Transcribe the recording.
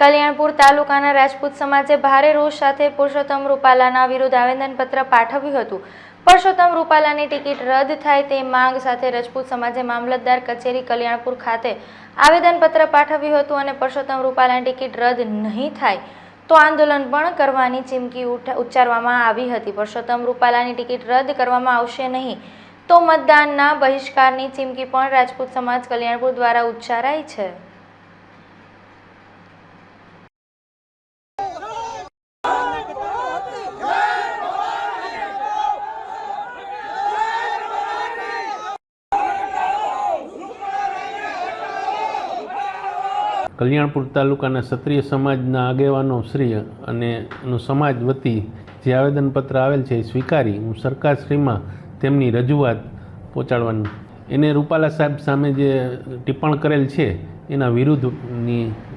કલ્યાણપુર તાલુકાના રાજપૂત સમાજે ભારે રોષ સાથે પુરુષોત્તમ રૂપાલાના વિરુદ્ધ આવેદનપત્ર પાઠવ્યું હતું. પુરુષોત્તમ રૂપાલાની ટિકિટ રદ થાય તે માંગ સાથે રાજપૂત સમાજે મામલતદાર કચેરી કલ્યાણપુર ખાતે આવેદનપત્ર પાઠવ્યું હતું અને પુરુષોત્તમ રૂપાલાની ટિકિટ રદ નહીં થાય તો આંદોલન પણ કરવાની ચીમકી ઉચ્ચારવામાં આવી હતી. પુરુષોત્તમ રૂપાલાની ટિકિટ રદ કરવામાં આવશે નહીં તો મતદાનના બહિષ્કારની ચીમકી પણ રાજપૂત સમાજ કલ્યાણપુર દ્વારા ઉચ્ચારાઈ છે. કલ્યાણપુર તાલુકાના ક્ષત્રિય સમાજના આગેવાનો શ્રી અને સમાજ વતી જે આવેદનપત્ર આવેલ છે એ સ્વીકારી હું સરકારશ્રીમાં તેમની રજૂઆત પહોંચાડવાનું. એને રૂપાલા સાહેબ સામે જે ટિપ્પણ કરેલ છે, એના વિરુદ્ધની